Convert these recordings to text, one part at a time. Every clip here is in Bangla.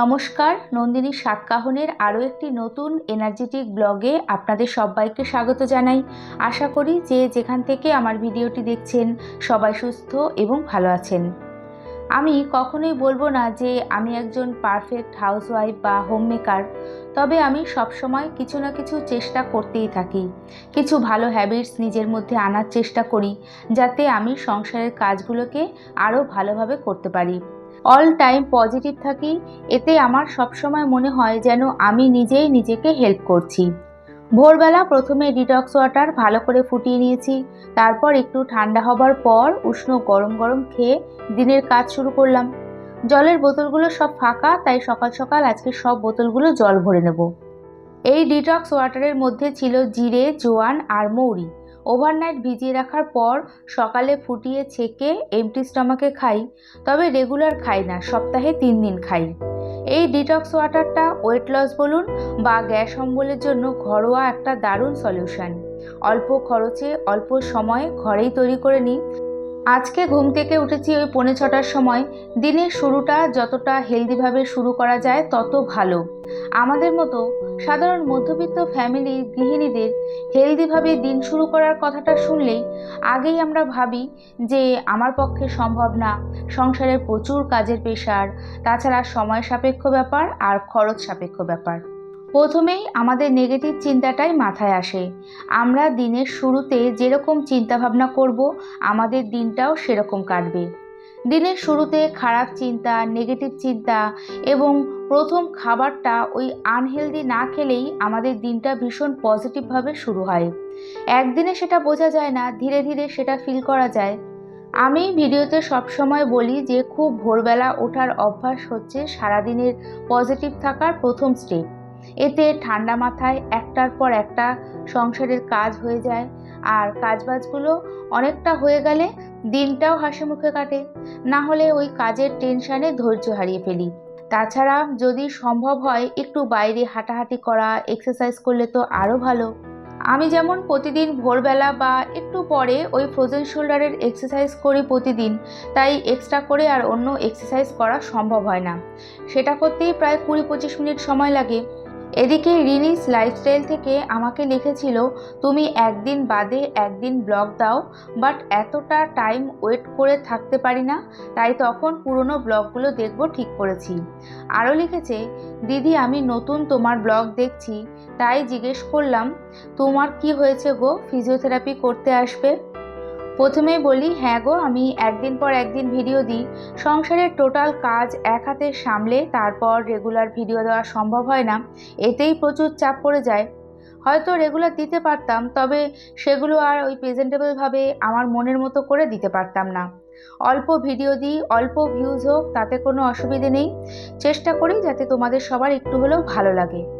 নমস্কার, নন্দিনী সাতকাহনের আরও একটি নতুন এনার্জেটিক ব্লগে আপনাদের সবাইকে স্বাগত জানাই। আশা করি যে যেখান থেকে আমার ভিডিওটি দেখছেন সবাই সুস্থ এবং ভালো আছেন। আমি কখনোই বলব না যে আমি একজন পারফেক্ট হাউসওয়াইফ বা হোমমেকার তবে আমি সবসময় কিছু না কিছু চেষ্টা করতেই থাকি। কিছু ভালো হ্যাবিটস নিজের মধ্যে আনার চেষ্টা করি, যাতে আমি সংসারের কাজগুলোকে আরও ভালোভাবে করতে পারি। অল টাইম পজিটিভ থাকি, এতে আমার সবসময় মনে হয় যেন আমি নিজেই নিজেকে হেল্প করছি। ভোরবেলা প্রথমে ডিটক্স ওয়াটার ভালো করে ফুটিয়ে নিয়েছি, তারপর একটু ঠান্ডা হবার পর উষ্ণ গরম গরম খেয়ে দিনের কাজ শুরু করলাম। জলের বোতলগুলো সব ফাঁকা, তাই সকাল সকাল আজকে সব বোতলগুলো জল ভরে নেব। এই ডিটক্স ওয়াটারের মধ্যে ছিল জিরে, জোয়ান আর মৌরি। ওভারনাইট ভিজিয়ে রাখার পর সকালে ফুটিয়ে ছেঁকে এমটি স্টমাকে খাই, তবে রেগুলার খাই না, সপ্তাহে তিন দিন খাই। এই ডিটক্স ওয়াটারটা ওয়েট লস বলুন বা গ্যাস অম্বলের জন্য ঘরোয়া একটা দারুণ সলিউশন অল্প খরচে, অল্প সময়ে ঘরেই তৈরি করে নিই আজকে ঘুম থেকে উঠেছি ওই পৌনে ছটার সময়। দিনের শুরুটা যতটা হেলদিভাবে শুরু করা যায় তত ভালো। আমাদের মতো সাধারণ মধ্যবিত্ত ফ্যামিলির গৃহিণীদের হেলদিভাবে দিন শুরু করার কথাটা শুনলেই আগেই আমরা ভাবি যে আমার পক্ষে সম্ভব না। সংসারের প্রচুর কাজের পেশার তাছাড়া সময় সাপেক্ষ ব্যাপার আর খরচ সাপেক্ষ ব্যাপার। প্রথমেই আমাদের নেগেটিভ চিন্তাটাই মাথায় আসে। আমরা দিনের শুরুতে যেরকম চিন্তাভাবনা করব, আমাদের দিনটাও সেরকম কাটবে। দিনের শুরুতে খারাপ চিন্তা নেগেটিভ চিন্তা এবং প্রথম খাবারটা ওই আনহেলদি না খেলেই আমাদের দিনটা ভীষণ পজিটিভভাবে শুরু হয়। একদিনে সেটা বোঝা যায় না, ধীরে ধীরে সেটা ফিল করা যায়। আমি ভিডিওতে সবসময় বলি যে, খুব ভোরবেলা ওঠার অভ্যাস হচ্ছে সারাদিনের পজিটিভ থাকার প্রথম স্টেপ এতে ঠান্ডা মাথায় একটার পর একটা সংসারের কাজ হয়ে যায়। আর কাজবাজগুলো অনেকটা হয়ে গেলে দিনটাও হাসি মুখে কাটে। না হলে ওই কাজের টেনশানে ধৈর্য হারিয়ে ফেলি। তাছাড়া যদি সম্ভব হয় একটু বাইরে হাঁটাহাঁটি করা এক্সারসাইজ করলে তো আরও ভালো। আমি যেমন প্রতিদিন ভোরবেলা বা একটু পরে ওই ফ্রোজেন শোল্ডারের এক্সারসাইজ করি প্রতিদিন, তাই এক্সট্রা করে আর অন্য এক্সারসাইজ করা সম্ভব হয় না। সেটা করতেই প্রায় কুড়ি পঁচিশ মিনিট সময় লাগে। এদিকে রিনিস লাইফস্টাইল থেকে আমাকে লিখেছিল, তুমি একদিন বাদে একদিন ব্লগ দাও, বাট এতটা টাইম ওয়েট করে থাকতে পারি না, তাই তখন পুরনো ব্লগগুলো দেখব ঠিক করেছি। আরও লিখেছে, দিদি, আমি নতুন তোমার ব্লগ দেখছি, তাই জিজ্ঞেস করলাম, তোমার কি হয়েছে গো? ফিজিওথেরাপি করতে আসবে? প্রথমেই বলি হ্যাঁ গো, আমি একদিন পর একদিন ভিডিও দিই। সংসারের টোটাল কাজ এক হাতে সামলে তারপর রেগুলার ভিডিও দেওয়া সম্ভব হয় না। এতেই প্রচুর চাপ পড়ে যায়। হয়তো রেগুলার দিতে পারতাম, তবে সেগুলো আর ওই প্রেজেন্টেবলভাবে আমার মনের মতো করে দিতে পারতাম না। অল্প ভিডিও দিই, অল্প ভিউজ হোক, তাতে কোনো অসুবিধে নেই। চেষ্টা করি যাতে তোমাদের সবার একটু হলেও ভালো লাগে।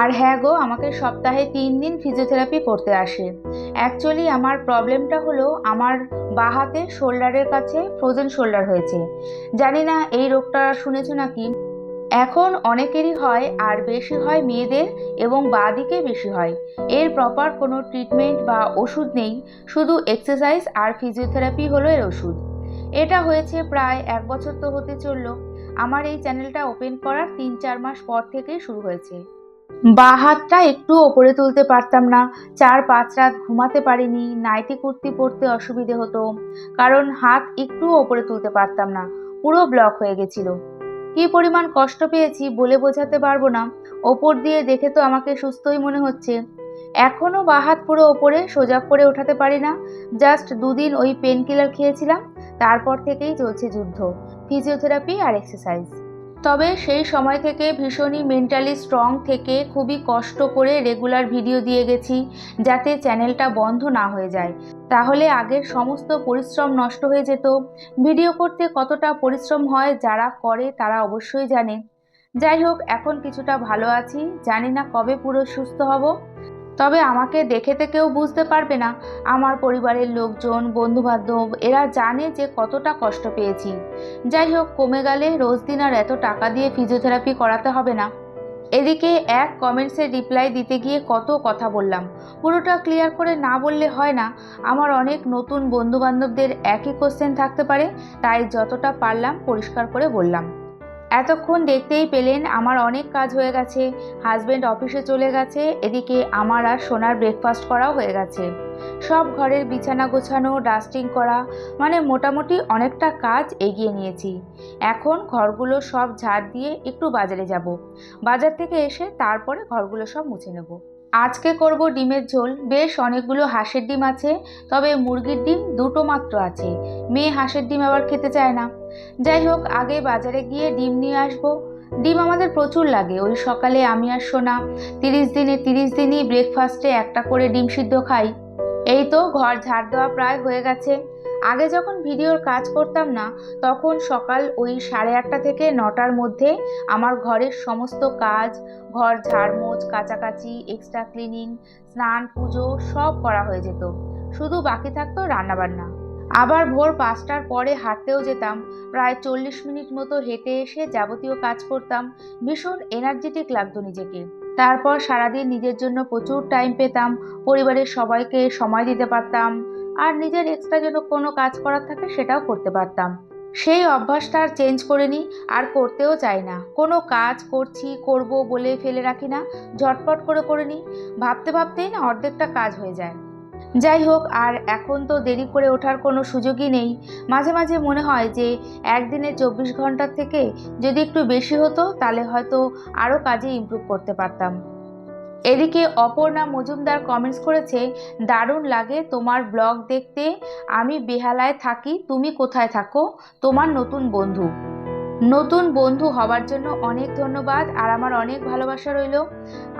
আর হ্যাঁ গো, আমাকে সপ্তাহে তিন দিন ফিজিওথেরাপি করতে আসে। অ্যাকচুয়ালি আমার প্রবলেমটা হলো আমার বাঁ হাতে শোল্ডারের কাছে ফ্রোজেন শোল্ডার হয়েছে। জানি না এই রোগটা শুনেছো নাকি? এখন অনেকেরই হয় আর বেশি হয় মেয়েদের এবং বাঁ দিকে বেশি হয়। এর প্রপার কোনো ট্রিটমেন্ট বা ওষুধ নেই, শুধু এক্সারসাইজ আর ফিজিওথেরাপি হলো এর ওষুধ। এটা হয়েছে প্রায় এক বছর তো হতে চলল। আমার এই চ্যানেলটা ওপেন করার তিন চার মাস পর থেকেই শুরু হয়েছে। বা হাতটা একটু ওপরে তুলতে পারতাম না। চার পাঁচ রাত ঘুমাতে পারিনি, নাইটি কুর্তি পরতে অসুবিধে হতো, কারণ হাত একটু ওপরে তুলতে পারতাম না, পুরো ব্লক হয়ে গেছিল। কী পরিমাণ কষ্ট পেয়েছি বলে বোঝাতে পারব না, ওপর দিয়ে দেখে তো আমাকে সুস্থই মনে হচ্ছে। এখনও বা হাত পুরো ওপরে, সোজা করে ওঠাতে পারি না, জাস্ট দুদিন ওই পেন কিলার খেয়েছিলাম, তারপর থেকেই চলছে যুদ্ধ, ফিজিওথেরাপি আর এক্সারসাইজ। তবে সেই সময় থেকে ভীষণই মেন্টালি স্ট্রং থেকে খুবই কষ্ট করে রেগুলার ভিডিও দিয়ে গেছি, যাতে চ্যানেলটা বন্ধ না হয়ে যায়। তাহলে আগের সমস্ত পরিশ্রম নষ্ট হয়ে যেত। ভিডিও করতে কতটা পরিশ্রম হয়, যারা করে তারা অবশ্যই জানে। যাই হোক, এখন কিছুটা ভালো আছি। জানি না কবে পুরো সুস্থ হব। তবে আমাকে দেখেতে কেউ বুঝতে পারবে না। আমার পরিবারের লোকজন, বন্ধুবান্ধব, এরা জানে যে কতটা কষ্ট পেয়েছি। যাই হোক, কমে গেলে রোজ দিন আর এত টাকা দিয়ে ফিজিওথেরাপি করাতে হবে না। এদিকে এক কমেন্টসের রিপ্লাই দিতে গিয়ে কত কথা বললাম। পুরোটা ক্লিয়ার করে না বললে হয় না। আমার অনেক নতুন বন্ধুবান্ধবদের একই কোশ্চেন থাকতে পারে, তাই যতটা পারলাম পরিষ্কার করে বললাম। এতক্ষণ দেখতেই পেলেন আমার অনেক কাজ হয়ে গেছে হাজব্যান্ড অফিসে চলে গেছে, এদিকে আমার আর সোনার ব্রেকফাস্ট করাও হয়ে গেছে। সব ঘরের বিছানা গোছানো ডাস্টিং করা মানে মোটামুটি অনেকটা কাজ এগিয়ে নিয়েছি। এখন ঘরগুলো সব ঝাড় দিয়ে একটু বাজারে যাব। বাজার থেকে এসে তারপরে ঘরগুলো সব মুছে নেব। আজকে করব ডিমের ঝোল। বেশ অনেকগুলো হাঁসের ডিম আছে, তবে মুরগির ডিম দুটো মাত্র আছে। মেয়ে হাঁসের ডিম আবার খেতে চায় না। যাই হোক, আগে বাজারে গিয়ে ডিম নিয়ে আসব। ডিম আমাদের প্রচুর লাগে। ওই সকালে আমি আর সোনা তিরিশ দিনে তিরিশ দিনই ব্রেকফাস্টে একটা করে ডিম সিদ্ধ খাই। এই তো, ঘর ঝাড় দেওয়া প্রায় হয়ে গেছে। আগে যখন ভিডিওর কাজ করতাম না, তখন সকাল ওই সাড়ে আটটা থেকে নটার মধ্যে আমার ঘরের সমস্ত কাজ, ঘর ঝাড়মোছ কাচাকাচি এক্সট্রা ক্লিনিং স্নান, পুজো সব করা হয়ে যেত। শুধু বাকি থাকতো রান্নাবান্না। আবার ভোর পাঁচটার পরে হাঁটতেও যেতাম, প্রায় চল্লিশ মিনিট মতো হেঁটে এসে যাবতীয় কাজ করতাম, ভীষণ এনার্জেটিক লাগতো নিজেকে। তারপর সারাদিন নিজের জন্য প্রচুর টাইম পেতাম, পরিবারের সবাইকে সময় দিতে পারতাম, আর নিজের এক্সট্রা জন্য কোনো কাজ করার থাকে সেটাও করতে পারতাম। সেই অভ্যাসটা আর চেঞ্জ করে নিই আর করতেও চাই না। কোনো কাজ করছি, করব বলে ফেলে রাখি না, ঝটপট করে করে নিই। ভাবতে ভাবতেই না অর্ধেকটা কাজ হয়ে যায়। যাই হোক, আর এখন তো দেরি করে ওঠার কোনো সুযোগই নেই। মাঝে মাঝে মনে হয় যে, একদিনে চব্বিশ ঘণ্টার থেকে যদি একটু বেশি হতো, তাহলে হয়তো আরও কাজে ইমপ্রুভ করতে পারতাম। এদিকে অপর্ণা মজুমদার কমেন্টস করেছে, দারুণ লাগে তোমার ব্লগ দেখতে। আমি বেহালায় থাকি, তুমি কোথায় থাকো? তোমার নতুন বন্ধু। নতুন বন্ধু হবার জন্য অনেক ধন্যবাদ, আর আমার অনেক ভালোবাসা রইল।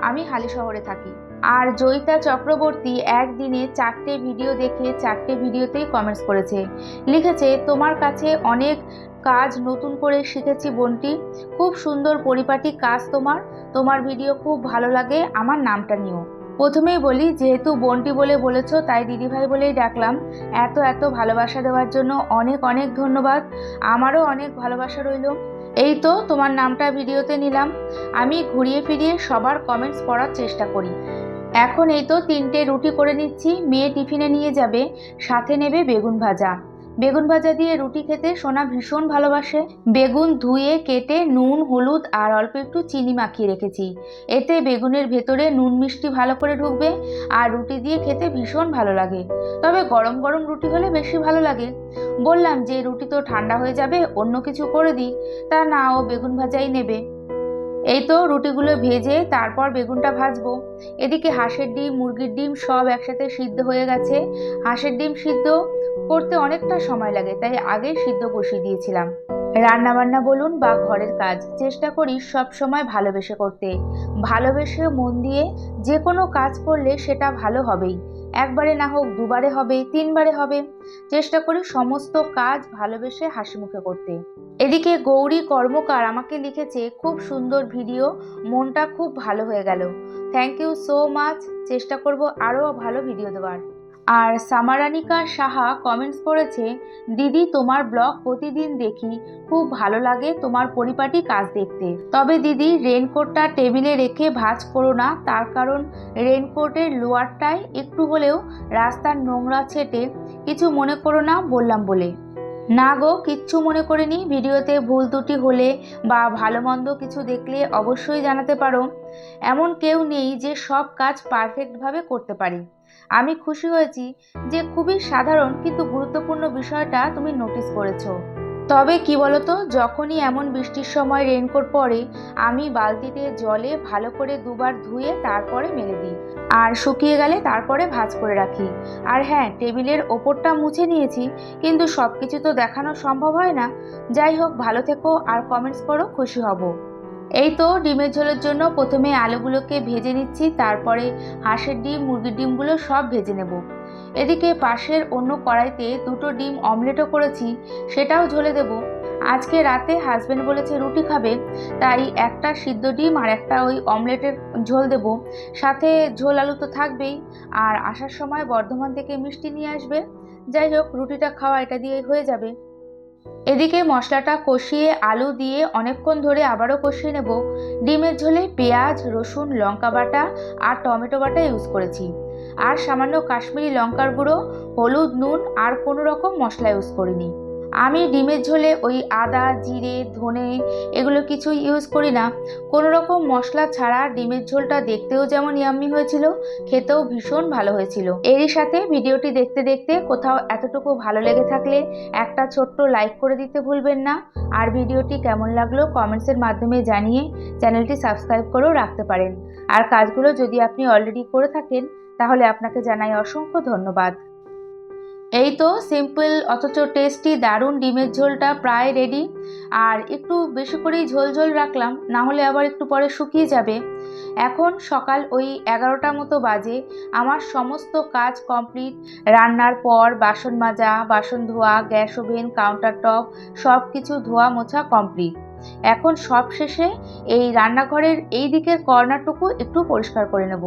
আমি হালি শহরে থাকি। আর জয়িতা চক্রবর্তী একদিনে চারটে ভিডিও দেখে চারটে ভিডিওতেই কমেন্টস করেছে। লিখেছে, তোমার কাছে অনেক কাজ নতুন করে শিখেছি বোনটি। খুব সুন্দর পরিপাটি কাজ তোমার। তোমার ভিডিও খুব ভালো লাগে। আমার নামটা নিও। প্রথমেই বলি, যেহেতু বোনটি বলে বলেছ, তাই দিদিভাই বলেই ডাকলাম। এত এত ভালোবাসা দেওয়ার জন্য অনেক অনেক ধন্যবাদ। আমারও অনেক ভালোবাসা রইল। এই তো, তোমার নামটা ভিডিওতে নিলাম। আমি ঘুরিয়ে ফিরিয়ে সবার কমেন্টস পড়ার চেষ্টা করি। এখন এই তো তিনটে রুটি করে নিচ্ছি, মেয়ে টিফিনে নিয়ে যাবে, সাথে নেবে বেগুন ভাজা। বেগুন ভাজা দিয়ে রুটি খেতে সোনা ভীষণ ভালোবাসে। বেগুন ধুয়ে, কেটে, নুন, হলুদ আর অল্প একটু চিনি মাখিয়ে রেখেছি। এতে বেগুনের ভেতরে নুন মিষ্টি ভালো করে ঢুকবে আর রুটি দিয়ে খেতে ভীষণ ভালো লাগে। তবে গরম গরম রুটি হলে বেশি ভালো লাগে। বললাম যে রুটি তো ঠান্ডা হয়ে যাবে, অন্য কিছু করে দিই। তা না, ও বেগুন ভাজাই নেবে। এই তো রুটিগুলো ভেজে তারপর বেগুনটা ভাজবো। এদিকে হাঁসের ডিম, মুরগির ডিম সব একসাথে সিদ্ধ হয়ে গেছে। হাঁসের ডিম সিদ্ধ করতে অনেকটা সময় লাগে, তাই আগে সিদ্ধ বসিয়ে দিয়েছিলাম। রান্না বান্না বলুন বা ঘরের কাজ, চেষ্টা করি সব সময় ভালোবেসে করতে। ভালোবেসে মন দিয়ে যে কোনো কাজ করলে সেটা ভালো হবেই। একবারে না হোক দুবারে হবে, তিনবারে হবে। চেষ্টা করি সমস্ত কাজ ভালোবেসে হাসি মুখে করতে। এদিকে গৌরী কর্মকার আমাকে লিখেছে, খুব সুন্দর ভিডিও, মনটা খুব ভালো হয়ে গেল। থ্যাংক ইউ সো মাচ চেষ্টা করব আরও ভালো ভিডিও দেওয়ার। আর সামারানিকা সাহা কমেন্টস করেছে, দিদি, তোমার ব্লগ প্রতিদিন দেখি, খুব ভালো লাগে তোমার পরিপাটি কাজ দেখতে। তবে দিদি রেনকোটটা টেবিলে রেখে ভাঁজ করো না, তার কারণ রেনকোটের লোয়ারটায় একটু হলেও রাস্তার নোংরা ছেটে কিছু মনে করো না বললাম বলে। না গো, কিচ্ছু মনে করিনি, ভিডিওতে ভুল ত্রুটি হলে বা ভালো মন্দ কিছু দেখলে অবশ্যই জানাতে পারো। এমন কেউ নেই যে সব কাজ পারফেক্টভাবে করতে পারি। আমি খুশি হয়েছি যে খুবই সাধারণ কিন্তু গুরুত্বপূর্ণ বিষয়টা তুমি নোটিস করেছ। তবে কি বলতো, যখনই এমন বৃষ্টির সময় রেনকোট পরে, আমি বালতিতে জলে ভালো করে দুবার ধুয়ে তারপরে মেলে দিই। আর শুকিয়ে গেলে তারপরে ভাজ করে রাখি। আর হ্যাঁ টেবিলের ওপরটা মুছে নিয়েছি, কিন্তু সব কিছু তো দেখানো সম্ভব হয় না। যাই হোক, ভালো থেকো আর কমেন্টস করো, খুশি হব। এই তো ডিমের ঝোলের জন্য প্রথমে আলুগুলোকে ভেজে নিচ্ছি, তারপরে হাঁসের ডিম, মুরগির ডিমগুলো সব ভেজে নেব। এদিকে পাশের অন্য কড়াইতে দুটো ডিম অমলেটও করেছি, সেটাও ঝোলে দেব। আজকে রাতে হাজব্যান্ড বলেছে রুটি খাবে, তাই একটা সিদ্ধ ডিম আর একটা ওই অমলেটের ঝোল দেব। সাথে ঝোল আলু তো থাকবেই, আর আসার সময় বর্ধমান থেকে মিষ্টি নিয়ে আসবে। যাই হোক, রুটিটা খাওয়া এটা দিয়ে হয়ে যাবে। এদিকে মশলাটা কষিয়ে আলু দিয়ে অনেকক্ষণ ধরে আবারও কষিয়ে নেব। ডিমের ঝোলে পেঁয়াজ, রসুন, লঙ্কা বাটা আর টমেটো বাটা ইউজ করেছি। আর সামান্য কাশ্মীরি লঙ্কার গুঁড়ো, হলুদ, নুন আর কোনো রকম মশলা ইউজ করিনি। আমি ডিমের ঝোলে ওই আদা, জিরে, ধনে এগুলো কিছু ইউজ করি না। কোনো রকম মশলা ছাড়া ডিমের ঝোলটা দেখতেও যেমন ইয়াম্মি হয়েছিল, খেতেও ভীষণ ভালো হয়েছিল। এরই সাথে ভিডিওটি দেখতে দেখতে কোথাও এতটুকু ভালো লেগে থাকলে একটা ছোট্ট লাইক করে দিতে ভুলবেন না। আর ভিডিওটি কেমন লাগল কমেন্টসের মাধ্যমে জানিয়ে চ্যানেলটি সাবস্ক্রাইব করেও রাখতে পারেন। আর কাজগুলো যদি আপনি অলরেডি করে থাকেন, তাহলে আপনাকে জানাই অসংখ্য ধন্যবাদ। এই তো সিম্পল অথচ টেস্টি দারুণ ডিমের ঝোলটা প্রায় রেডি আর একটু বেশি করেই ঝোল ঝোল রাখলাম, না হলে আবার একটু পরে শুকিয়ে যাবে। এখন সকাল ওই এগারোটা মতো বাজে, আমার সমস্ত কাজ কমপ্লিট রান্নার পর বাসন মাজা, বাসন ধোয়া, গ্যাস ওভেন কাউন্টার টপ সব কিছু ধোয়া মোছা কমপ্লিট এখন সব শেষে এই রান্নাঘরের এই দিকের কর্নারটুকু একটু পরিষ্কার করে নেব।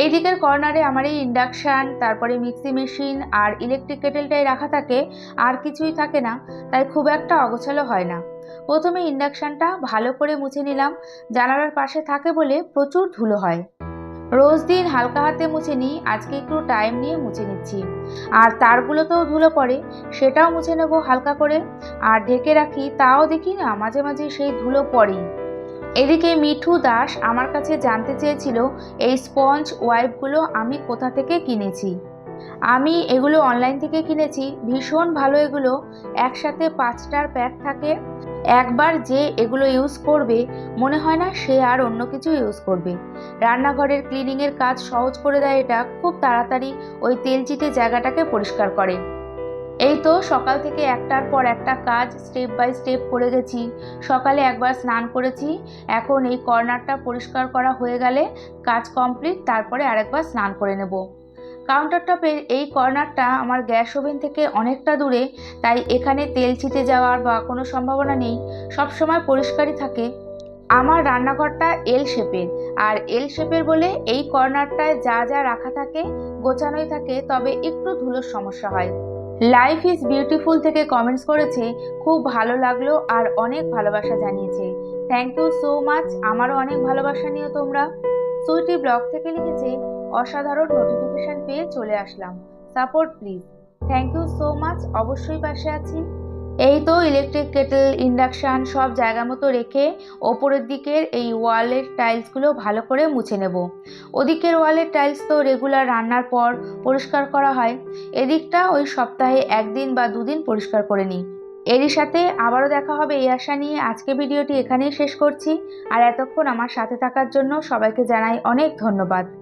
এই দিকের কর্নারে আমার এই ইন্ডাকশান তারপরে মিক্সি মেশিন আর ইলেকট্রিক কেটেলটাই রাখা থাকে, আর কিছুই থাকে না, তাই খুব একটা অগোছালো হয় না। প্রথমে ইন্ডাকশানটা ভালো করে মুছে নিলাম, জানালার পাশে থাকে বলে প্রচুর ধুলো হয়। রোজ দিন হালকা হাতে মুছে নিই, আজকে একটু টাইম নিয়ে মুছে নিচ্ছি। আর তারগুলোতেও ধুলো পড়ে, সেটাও মুছে নেব হালকা করে। আর ঢেকে রাখি, তাও দেখি না, মাঝে মাঝে সেই ধুলো পড়েই। এদিকে মিঠু দাস আমার কাছে জানতে চেয়েছিল, এই স্পঞ্জ ওয়াইপগুলো আমি কোথা থেকে কিনেছি? আমি এগুলো অনলাইন থেকে কিনেছি, ভীষণ ভালো এগুলো। একসাথে পাঁচটার প্যাক থাকে। একবার যে এগুলো ইউজ করবে, মনে হয় না সে আর অন্য কিছু ইউজ করবে। রান্নাঘরের ক্লিনিংয়ের কাজ সহজ করে দেয় এটা। খুব তাড়াতাড়ি ওই তেলচিটে জায়গাটাকে পরিষ্কার করে। এই তো সকাল থেকে একটার পর একটা কাজ স্টেপ বাই স্টেপ করে গেছি। সকালে একবার স্নান করেছি। এখন এই কর্নারটা পরিষ্কার করা হয়ে গেলে কাজ কমপ্লিট তারপরে আরেকবার স্নান করে নেব। কাউন্টার টপের এই কর্নারটা আমার গ্যাস ওভেন থেকে অনেকটা দূরে, তাই এখানে তেল ছিটে যাওয়ার বা কোনো সম্ভাবনা নেই। সবসময় পরিষ্কারই থাকে। আমার রান্নাঘরটা এল শেপের আর এল শেপের বলে এই কর্নারটায় যা যা রাখা থাকে, গোছানোই থাকে, তবে একটু ধুলোর সমস্যা হয়। লাইফ ইজ বিউটিফুল থেকে কমেন্টস করেছে, খুব ভালো লাগল আর অনেক ভালোবাসা জানিয়েছে। থ্যাংক ইউ সো মাচ আমারও অনেক ভালোবাসা নিও তোমরা। সুইটি ব্লগ থেকে লিখেছে, অসাধারণ নোটিফিকেশন পেয়ে চলে আসলাম। Support please thank you so much অবশ্যই পাশে আছি। এই তো ইলেকট্রিক কেটেল ইন্ডাকশান সব জায়গা মতো রেখে ওপরের দিকের এই ওয়ালের টাইলসগুলো ভালো করে মুছে নেব। ওদিকের ওয়ালের টাইলস তো রেগুলার রান্নার পর পরিষ্কার করা হয়। এদিকটা ওই সপ্তাহে একদিন বা দুদিন পরিষ্কার করে নিই। এরই সাথে আবারও দেখা হবে এই আশা নিয়ে। আজকে ভিডিওটি এখানেই শেষ করছি। আর এতক্ষণ আমার সাথে থাকার জন্য সবাইকে জানাই অনেক ধন্যবাদ।